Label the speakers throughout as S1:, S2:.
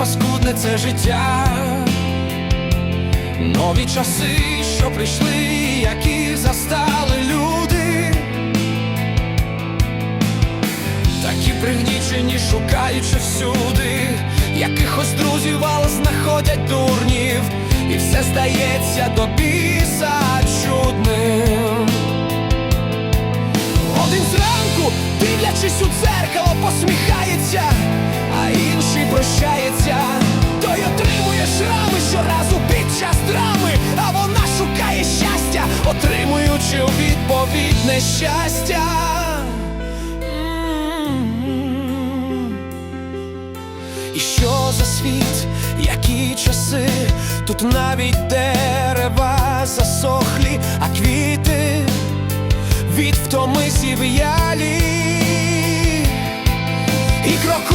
S1: паскудне це життя. Нові часи, що прийшли, які застали люди. Такі пригнічені, шукаючи всюди, якихось друзів, але знаходять дурнів, і все здається до у відповідь нещастя. І що за світ, які часи, тут навіть дерева засохлі, а квіти від втоми зів'ялі. І крокують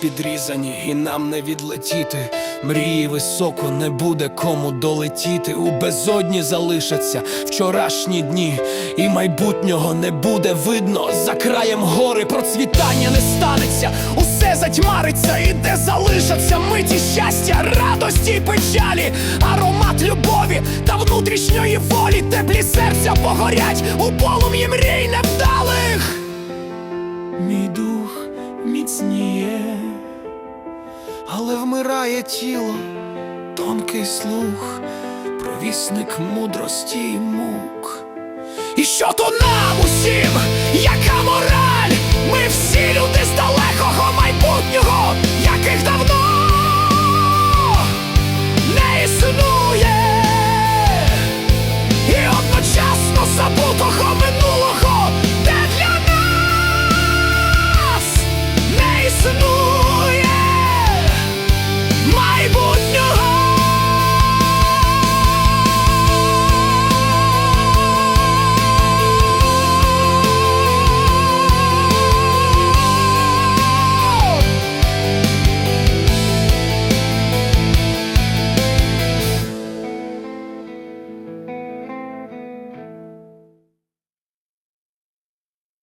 S1: підрізані, і нам не відлетіти. Мрії високо не буде кому долетіти. У безодні залишаться вчорашні дні, і майбутнього не буде видно. За краєм гори процвітання не станеться. Усе затьмариться, і де залишаться миті щастя, радості й печалі, аромат любові та внутрішньої волі, теплі серця погорять у полум'ї мрій невдалих. Мій дух міцніє, але вмирає тіло, тонкий слух, провісник мудрості й мук. І що то нам усім, яка мораль?